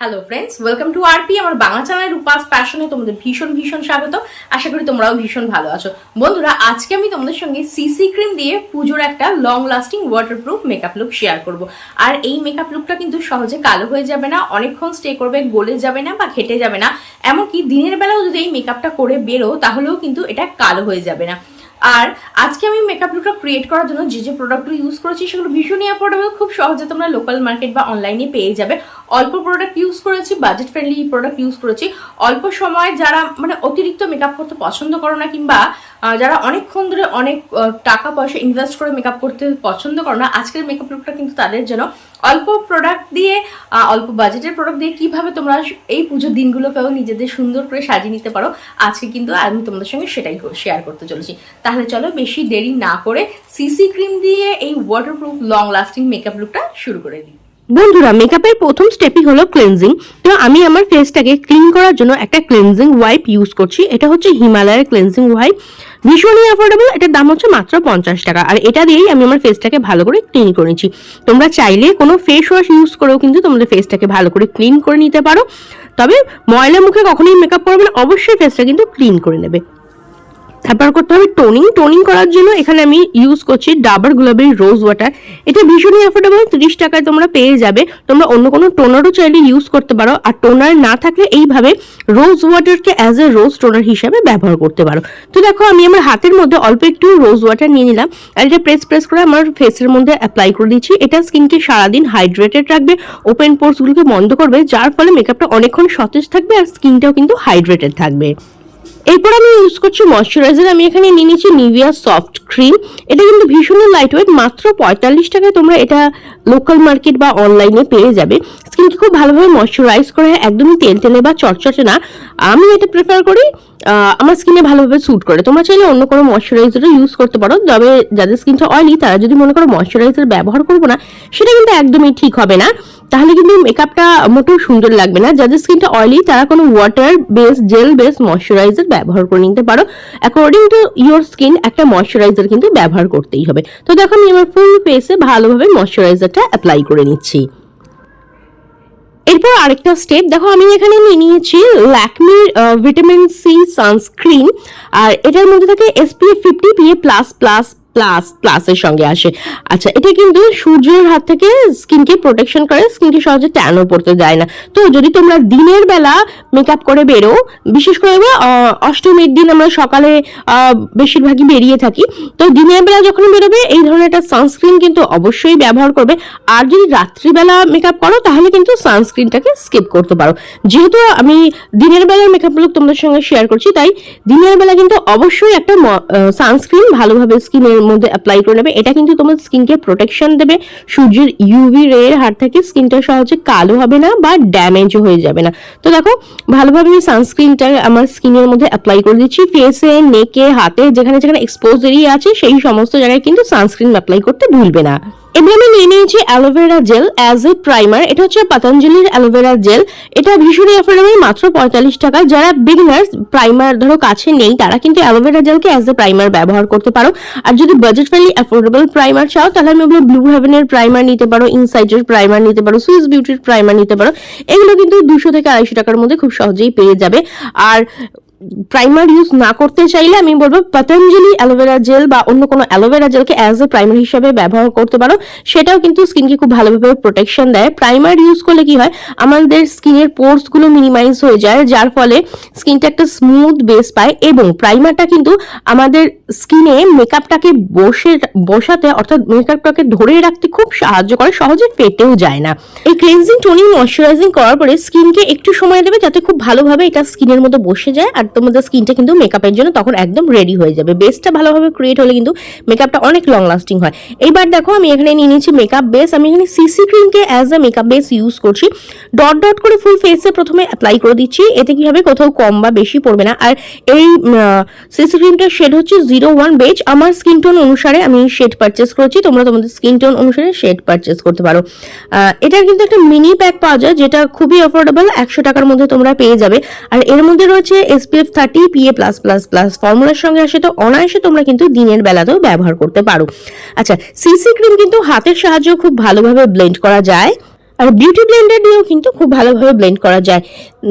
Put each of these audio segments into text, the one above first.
Hello friends welcome to RP আমার Bangla channel Rupa's প্যাশনে তোমাদের ভীষণ ভীষণ স্বাগত। আশা করি তোমরাও ভীষণ ভালো আছো। বন্ধুরা, আজকে আমি তোমাদের সঙ্গে সিসি ক্রিম দিয়ে পুজোর একটা long lasting waterproof makeup look share করব। আর এই মেকআপ লুকটা কিন্তু সহজে কালো হয়ে যাবে না, অনেকক্ষণ স্টে করবে, গলে যাবে না বা ঘেটে যাবে না। এমনকি দিনের বেলাও যদি এই মেকআপটা করে বেরো তাহলেও কিন্তু এটা কালো হয়ে যাবে না। আর আজকে আমি মেকআপ লুকটা ক্রিয়েট করার জন্য যে যে প্রোডাক্টগুলো ইউজ করেছি, সেগুলো ভীষণই অ্যাফোর্ডেবল খুব সহজে তোমরা লোকাল মার্কেট বা অনলাইনে পেয়ে যাবে। অল্প প্রোডাক্ট ইউজ করেছি বাজেট ফ্রেন্ডলি প্রোডাক্ট ইউজ করেছি। অল্প সময় যারা মানে অতিরিক্ত মেকআপ করতে পছন্দ করো না কিংবা যারা অনেকক্ষণ ধরে অনেক টাকা পয়সা ইনভেস্ট করে মেকআপ করতে পছন্দ করো না, আজকের মেকআপ লুকটা কিন্তু তাদের জন্য অল্প প্রোডাক্ট দিয়ে অল্প বাজেটের প্রোডাক্ট দিয়ে কীভাবে তোমরা এই পুজোর দিনগুলোকেও নিজেদের সুন্দর করে সাজিয়ে নিতে পারো, আজকে কিন্তু আমি তোমাদের সঙ্গে সেটাই শেয়ার করতে চলেছি। তাহলে চলো বেশি দেরি না করে সিসি ক্রিম দিয়ে এই ওয়াটারপ্রুফ লং লাস্টিং মেকআপ লুকটা শুরু করে দিই। বন্ধুরা মেকআপের প্রথম স্টেপই হলো ক্লেনজিং তো আমি আমার ফেসটাকে ক্লিন করার জন্য একটা ক্লিনজিং ওয়াইপ ইউজ করছি। এটা হচ্ছে হিমালয়ের ক্লিনজিং ওয়াইপ ভীষণই অ্যাফোর্ডেবল এটার দাম হচ্ছে মাত্র পঞ্চাশ টাকা। আর এটা দিয়েই আমি আমার ফেসটাকে ভালো করে ক্লিন করে নিচ্ছি। তোমরা চাইলে কোনো ফেস ওয়াশ ইউজ করেও কিন্তু তোমাদের ফেসটাকে ভালো করে ক্লিন করে নিতে পারো। তবে ময়লা মুখে কখনোই মেকআপ করবে না, অবশ্যই ফেসটা কিন্তু ক্লিন করে নেবে। তারপর করতে হবে টোনিং টোনিং করার জন্য এখানে আমি ইউজ করছি ডাবার গুলাবের রোজ ওয়াটার এটা ভীষণই অ্যাফোর্ডেবল তিরিশ টাকায় তোমরা পেয়ে যাবে। তোমরা অন্য কোনো টোনারও চাইলে ইউজ করতে পারো। আর টোনার না থাকলে এইভাবে রোজ ওয়াটারকে অ্যাজ এ রোজ টোনার হিসাবে ব্যবহার করতে পারো। তো দেখো, আমি আমার হাতের মধ্যে অল্প একটু রোজ ওয়াটার নিয়ে নিলাম। আর এটা প্রেস প্রেস করে আমার ফেসের মধ্যে অ্যাপ্লাই করে দিচ্ছি। এটা স্কিনকে সারাদিন হাইড্রেটেড রাখবে ওপেন পোর্সগুলোকে বন্ধ করবে, যার ফলে মেকআপটা অনেকক্ষণ সতেজ থাকবে আর স্কিনটাও কিন্তু হাইড্রেটেড থাকবে। এরপর আমি ইউজ করছি ময়শ্চারাইজার আমি এখানে নিয়ে নিচ্ছি নিভিয়া সফট ক্রিম এটা কিন্তু ভীষণই লাইট ওয়েট মাত্র পঁয়তাল্লিশ টাকায় তোমরা এটা লোকাল মার্কেট বা অনলাইনে পেয়ে যাবে। স্কিনকে খুব ভালোভাবে ময়শ্চারাইজ করে, একদমই তেল তেলে বা চটচটে না। আমি এটা প্রেফার করি আমার স্কিনে ভালোভাবে স্যুট করে। তোমরা চাইলে অন্য কোনো ময়শ্চারাইজারও ইউজ করতে পারো, তবে যাদের স্কিনটা অয়েলি তারা যদি মনে করো ময়শ্চারাইজার ব্যবহার করব না, সেটা কিন্তু একদমই ঠিক হবে না। তাহলে কিন্তু মেকআপটা মোটেও সুন্দর লাগবে না। যাদের স্কিনটা অয়েলি তারা কোনো water base gel base moisturiser ব্যবহার করে নিতে পারো। অ্যাকর্ডিং টু ইওর স্কিন একটা ময়শ্চারাইজার কিন্তু ব্যবহার করতেই হবে। তো দেখো, আমি আমার ফুল ফেসে ভালোভাবে ময়শ্চারাইজারটা অ্যাপ্লাই করে নিচ্ছি। এরপর আরেকটা স্টেপ দেখো আমি এখানে নিয়ে নিয়েছি ল্যাকমির ভিটামিন সি সানস্ক্রিন আর এটার মধ্যে থাকে SPF fifty PA plus plus plus প্লাসের সঙ্গে আসে। আচ্ছা এটা কিন্তু সূর্যের হাত থেকে স্কিনকে প্রোটেকশন করে স্কিনকে সহজে ট্যানও পড়তে দেয় না। তো যদি তোমরা দিনের বেলা মেকআপ করে বেরো, বিশেষ করে অষ্টমীর দিন আমরা সকালে বেশিরভাগই বেরিয়ে থাকি, তো দিনের বেলা যখন বেরোবে, এই ধরনের একটা সানস্ক্রিন কিন্তু অবশ্যই ব্যবহার করবে। আর যদি রাত্রিবেলা মেকআপ করো, তাহলে কিন্তু সানস্ক্রিনটাকে স্কিপ করতে পারো। যেহেতু আমি দিনের বেলার মেকআপ লুক তোমাদের সঙ্গে শেয়ার করছি, তাই দিনের বেলা কিন্তু অবশ্যই একটা সানস্ক্রিন ভালোভাবে স্কিনের মধ্যে অ্যাপ্লাই করে নেবে। এটা কিন্তু তোমার স্কিনকে প্রোটেকশন দেবে। সূর্যের ইউভি রে এর হাত থেকে স্কিনটা সহজে কালো হবে না বা ড্যামেজ হয়ে যাবে না। তো দেখো, ভালোভাবে আমি সানস্ক্রিনটা আমার স্কিনের মধ্যে অ্যাপ্লাই করে দিচ্ছি। ফেসে নেকে হাতে যেখানে যেখানে এক্সপোজ এরিয়া আছে, সেই সমস্ত জায়গায় কিন্তু সানস্ক্রিন অ্যাপ্লাই করতে ভুলবে না। এবার আমি নিয়ে নিয়েছি aloe vera gel as a primer এটা হচ্ছে পতঞ্জলির অ্যালোভেরা জেল এটা ভীষণই অ্যাফোর্ডেবল মাত্র পঁয়তাল্লিশ টাকা। যারা বিগিনার্স প্রাইমার ধরো কাছে নেই, তারা কিন্তু অ্যালোভেরা জেলকে অ্যাজ এ প্রাইমার ব্যবহার করতে পারো। আর যদি বাজেট ফ্রেন্ডলি অ্যাফোর্ডেবল প্রাইমার চাও, তাহলে আমি বলব ব্লু হেভেনের প্রাইমার নিতে পারো ইনসাইটের প্রাইমার নিতে পারো সুইস বিউটির প্রাইমার নিতে পারো। এগুলো কিন্তু দুশো থেকে আড়াইশো টাকার মধ্যে খুব সহজেই পেয়ে যাবে। আর প্রাইমার ইউজ না করতে চাইলে আমি বলব পতঞ্জলি অ্যালোভেরা জেল বা অন্য কোনো অ্যালোভেরা জেলকে অ্যাজ এ প্রাইমার হিসাবে ব্যবহার করতে পারো। সেটাও কিন্তু স্কিনকে খুব ভালোভাবে প্রোটেকশন দেয়। প্রাইমার ইউজ করলে কি হয়? আমাদের স্কিনের পোর্সগুলো মিনিমাইজ হয়ে যায়, যার ফলে স্কিনটা একটা স্মুথ বেস পায় এবং প্রাইমারটা কিন্তু আমাদের স্কিনে মেকআপটাকে বসে, বসাতে অর্থাৎ মেকআপটাকে ধরে রাখতে খুব সাহায্য করে, সহজে ফেটেও যায় না। এই ক্লিনজিং টোনিং ময়শ্চারাইজিং করার পরে স্কিনকে একটু সময় দেবে যাতে খুব ভালোভাবে এটা স্কিনের মধ্যে বসে যায় আর তোমাদের স্কিনটা কিন্তু মেকআপের জন্য তখন একদম রেডি হয়ে যাবে। বেসটা ভালোভাবে ক্রিয়েট হলে কিন্তু মেকআপটা অনেক লং লাস্টিং হয়। এইবার দেখো, আমি এখানে নিয়ে নিয়েছি মেকআপ বেস আমি এখানে CC ক্রিমকে as a makeup base use করছি। ডট ডট করে ফুল ফেসে প্রথমে অ্যাপ্লাই করে দিচ্ছি। এতে কি হবে? কোথাও কম বা বেশি পড়বে না। আর এই সিসি ক্রিমটার শেড হচ্ছে জিরো ওয়ান বেজ আমার স্কিন টোন অনুসারে আমি শেড পারচেস করেছি। তোমরা তোমাদের স্কিন টোন অনুসারে শেড পারচেস করতে পারো। এটার কিন্তু একটা মিনি প্যাক পাওয়া যায়, যেটা খুবই অ্যাফোর্ডেবল একশো টাকার মধ্যে তোমরা পেয়ে যাবে। আর এর মধ্যে রয়েছে SPF thirty PA plus plus plus ফর্মুলার সঙ্গে আসে তো অনায়াসে তোমরা কিন্তু দিনের বেলাতেও ব্যবহার করতে পারো। আচ্ছা সিসি ক্রিম কিন্তু হাতের সাহায্যে খুব ভালোভাবে ব্লেন্ড করা যায়। আর বিউটি ব্লেন্ডার দিয়েও কিন্তু খুব ভালোভাবে ব্লেন্ড করা যায়।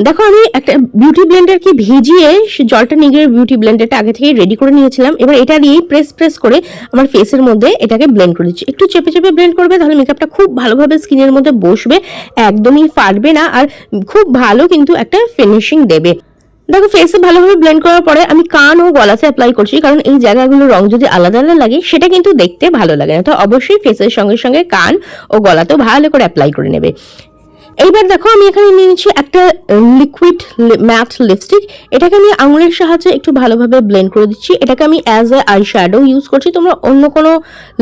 দেখো, আমি একটা বিউটি ব্লেন্ডারকে ভিজিয়ে জলটা নিয়ে গিয়ে বিউটি ব্লেন্ডারটা আগে থেকেই রেডি করে নিয়েছিলাম। এবার এটা দিয়েই প্রেস প্রেস করে আমার ফেসের মধ্যে এটাকে ব্লেন্ড করে দিচ্ছি। একটু চেপে চেপে ব্লেন্ড করবে, তাহলে মেকআপটা খুব ভালোভাবে স্কিনের মধ্যে বসবে, একদমই ফাটবে না, আর খুব ভালো কিন্তু একটা ফিনিশিং দেবে। দেখো ফেসে ভালোভাবে ব্লেন্ড করার পরে আমি কান ও গলাতে অ্যাপ্লাই করছি, কারণ এই জায়গাগুলোর রং যদি আলাদা আলাদা লাগে, সেটা কিন্তু দেখতে ভালো লাগে না। তো অবশ্যই ফেসের সঙ্গে সঙ্গে কান ও গলাতেও ভালো করে অ্যাপ্লাই করে নেবে। এইবার দেখো আমি এখানে নিয়ে নিচ্ছি একটা লিকুইড ম্যাট লিপস্টিক এটাকে আমি আঙুলের সাহায্যে একটু ভালোভাবে ব্লেন্ড করে দিচ্ছি। এটাকে আমি as a eye shadow use করছি। তোমরা অন্য কোনো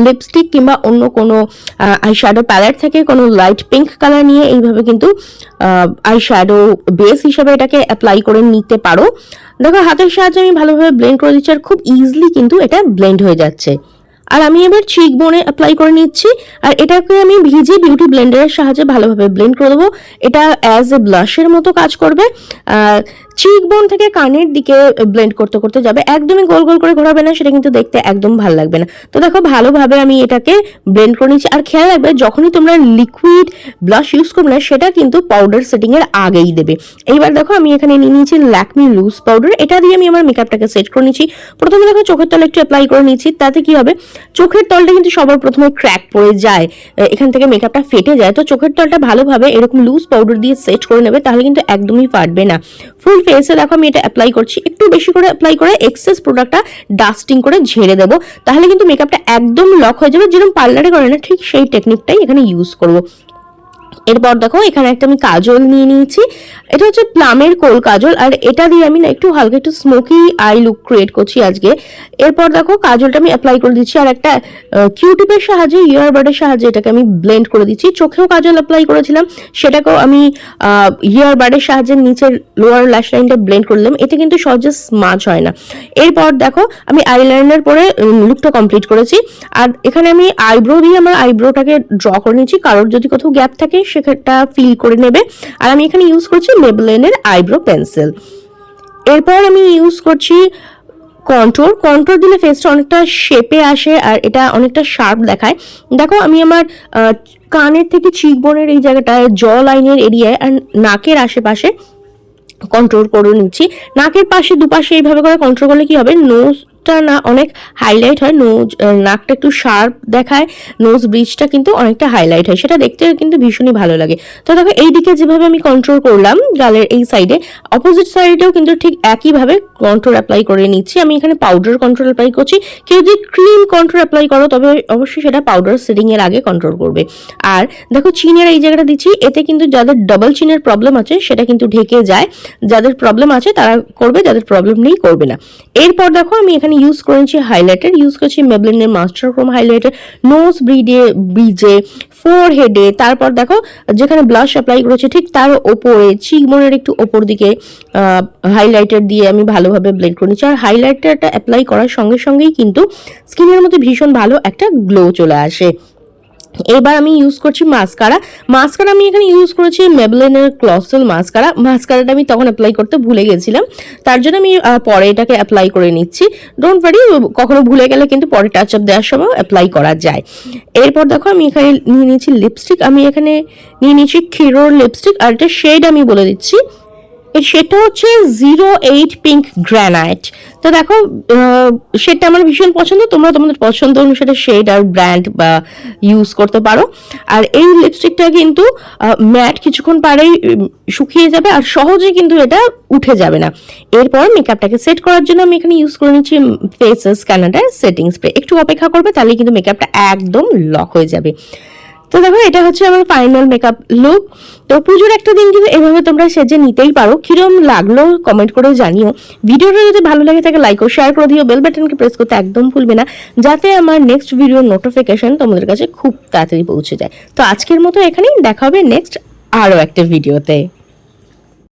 লিপস্টিক কিংবা অন্য কোনো আই শ্যাডো প্যালেট থেকে কোনো লাইট পিঙ্ক কালার নিয়ে এইভাবে কিন্তু আই শ্যাডো বেস হিসাবে এটাকে অ্যাপ্লাই করে নিতে পারো। দেখো হাতের সাহায্যে আমি ভালোভাবে ব্লেন্ড করে দিচ্ছি আর খুব ইজিলি কিন্তু এটা ব্লেন্ড হয়ে যাচ্ছে। আর আমি এবার চিক বোনে অ্যাপ্লাই করে নিচ্ছি। আর এটাকে আমি ভিজে বিউটি ব্লেন্ডারের সাহায্যে ভালোভাবে ব্লেন্ড করে দেবো। এটা অ্যাজ এ ব্লাশের মতো কাজ করবে। চিক বোন থেকে কানের দিকে ব্লেন্ড করতে করতে যাবে। একদমই গোল গোল করে ঘোরাবে না, সেটা কিন্তু দেখতে একদম ভালো লাগবে না। তো দেখো, ভালোভাবে আমি এটাকে ব্লেন্ড করে নিচ্ছি। আর খেয়াল রাখবে, যখনই তোমরা লিকুইড ব্লাশ ইউজ করবে না, সেটা কিন্তু পাউডার সেটিং এর আগেই দেবে। এইবার দেখো, আমি এখানে নিয়ে নিয়েছি ল্যাকমি লুজ পাউডার এটা দিয়ে আমি আমার মেকআপটাকে সেট করে নিচ্ছি। প্রথমে দেখো, চোখের তলে একটু অ্যাপ্লাই করে নিচ্ছি। তাতে কি হবে, চোখের তলটা কিন্তু সবার প্রথমে ক্র্যাক পড়ে যায়। এখান থেকে মেকআপটা ফেটে যায়। তো চোখের তলটা ভালোভাবে এরকম লুজ পাউডার দিয়ে সেট করে নেবে, তাহলে কিন্তু একদমই ফাটবে না। ফুল ফেসে দেখো আমি এটা অ্যাপ্লাই করছি। একটু বেশি করে অ্যাপ্লাই করে এক্সেস প্রোডাক্টটা ডাস্টিং করে ঝেড়ে দেবো। তাহলে কিন্তু মেকআপটা একদম লক হয়ে যাবে। যেরকম পার্লারে করে না, ঠিক সেই টেকনিকটাই এখানে ইউজ করব। এরপর দেখো, এখানে একটা আমি কাজল নিয়ে নিয়েছি। এটা হচ্ছে প্লামের কোল কাজল, আর এটা দিয়ে আমি না একটু হালকা একটু স্মোকি আই লুক ক্রিয়েট করছি আজকে। এরপর দেখো, কাজলটা আমি অ্যাপ্লাই করে দিচ্ছি, আর একটা কিউটিপের সাহায্যে ইয়ার ইয়ারবাডের সাহায্যে এটাকে আমি ব্লেন্ড করে দিচ্ছি। চোখেও কাজল অ্যাপ্লাই করেছিলাম, সেটাকেও আমি ইয়ার ইয়ারবাডের সাহায্যে নিচের লোয়ার ল্যাশ লাইনটা ব্লেন্ড করে দিলাম। এতে কিন্তু সহজে স্মাচ হয় না। এরপর দেখো, আমি আইলাইনার পরে লুকটা কমপ্লিট করেছি। আর এখানে আমি আইব্রো দিয়ে আমার আইব্রোটাকে ড্র করে নিয়েছি কারোর যদি কোথাও গ্যাপ থাকে সেটা ফিল করে নেবে। আর আমি এখানে ইউজ করছি মেবলেনের আইব্রো পেন্সিল এরপর আমি ইউজ করছি কন্ট্রোল কন্ট্রোল দিলে ফেসটা অনেকটা শেপে আসে আর এটা অনেকটা শার্প দেখায়। দেখো আমি আমার কানের থেকে চিকবোনের এই জায়গাটায় জ লাইনের এরিয়ায় আর নাকের আশেপাশে কন্ট্রোল করে নিচ্ছি। নাকের পাশে দুপাশে এইভাবে করে কন্ট্রোল করলে কি হবে? নোজটা না অনেক হাইলাইট হয় নোজ নাকটা একটু শার্প দেখায় নোজ ব্রিজটা কিন্তু অনেকটা হাইলাইট হয়, সেটা দেখতে কিন্তু ভীষণই ভালো লাগে। তো দেখো এই দিকে যেভাবে আমি কন্ট্রোল করলাম, গালের এই সাইডে অপোজিট সাইডেও কিন্তু ঠিক একইভাবে কন্ট্রোল অ্যাপ্লাই করে নিচ্ছি। আমি এখানে পাউডার কন্ট্রোল অ্যাপ্লাই করছি। কেউ যদি ক্রিম কন্ট্রোল অ্যাপ্লাই করো, তবে অবশ্যই সেটা পাউডার সেটিং এর আগে কন্ট্রোল করবে। আর দেখো, চিনের এই জায়গাটা দিচ্ছি, এতে কিন্তু যাদের ডাবল চিনের প্রবলেম আছে, সেটা কিন্তু ঢেকে যায়। যাদের প্রবলেম আছে, তারা করবে, যাদের প্রবলেম নেই, করবে না। এরপর দেখো, আমি এখানে ইউজ করেছি হাইলাইটার ইউজ করেছি মেবলিনের মাস্টার ক্রোম হাইলাইটার নোজ ব্রিডে ব্রিজে ফোর হেডে তারপর দেখো যেখানে ব্লাশ অ্যাপ্লাই করেছে ঠিক তার ওপরে চিকমনের একটু ওপর দিকে হাইলাইটার দিয়ে আমি ভালোভাবে ব্লেন্ড করে নিচ্ছি। আর হাইলাইটারটা অ্যাপ্লাই করার সঙ্গে সঙ্গেই কিন্তু স্কিনের মধ্যে ভীষণ ভালো একটা গ্লো চলে আসে। এবার আমি ইউজ করছি মাস্কারা মাস্কারা আমি এখানে ইউজ করেছি মেবলেনের ক্লসেল মাস্কারা মাস্কারাটা আমি তখন অ্যাপ্লাই করতে ভুলে গেছিলাম। তার জন্য আমি পরে এটাকে অ্যাপ্লাই করে নিচ্ছি। ডোন্ট ওয়ারি কখনো ভুলে গেলে কিন্তু পরে টাচ আপ দেওয়ার সময় অ্যাপ্লাই করা যায়। এরপর দেখো আমি এখানে নিয়ে নিয়েছি লিপস্টিক আমি এখানে নিয়ে নিয়েছি ক্ষীরোর লিপস্টিক আর এটা শেড আমি বলে দিচ্ছি। সেটা হচ্ছে জিরো এইট পিঙ্ক গ্রানাইট। তো দেখো সেটা আমার ভীষণ পছন্দ, তোমরা তোমাদের পছন্দ অনুসারে শেড আর ব্র্যান্ড, বা ইউজ করতে পারো। আর এই লিপস্টিকটা কিন্তু ম্যাট কিছুক্ষণ পরেই শুকিয়ে যাবে আর সহজে কিন্তু এটা উঠে যাবে না। এরপর মেকআপটাকে সেট করার জন্য আমি এখানে ইউজ করে নিচ্ছি ফেসেস ক্যানাডার সেটিং স্প্রে একটু অপেক্ষা করবে তাহলে কিন্তু মেকআপটা একদম লক হয়ে যাবে। তো দেখো, এটা হচ্ছে আমার ফাইনাল মেকআপ লুক তো পুজোর একটা দিন কিন্তু এভাবে তোমরা সেজে নিতেই পারো। কিরম লাগল কমেন্ট করে জানিও। ভিডিওটা যদি ভালো লাগে থাকে লাইক ও শেয়ার করে দিও। বেল বাটনকে প্রেস করতে একদম ভুলবে না, যাতে আমার নেক্সট ভিডিও নোটিফিকেশন তোমাদের কাছে খুব তাড়াতাড়ি পৌঁছে যায়। তো আজকের মতো এখানেই দেখা হবে নেক্সট আরও একটা ভিডিওতে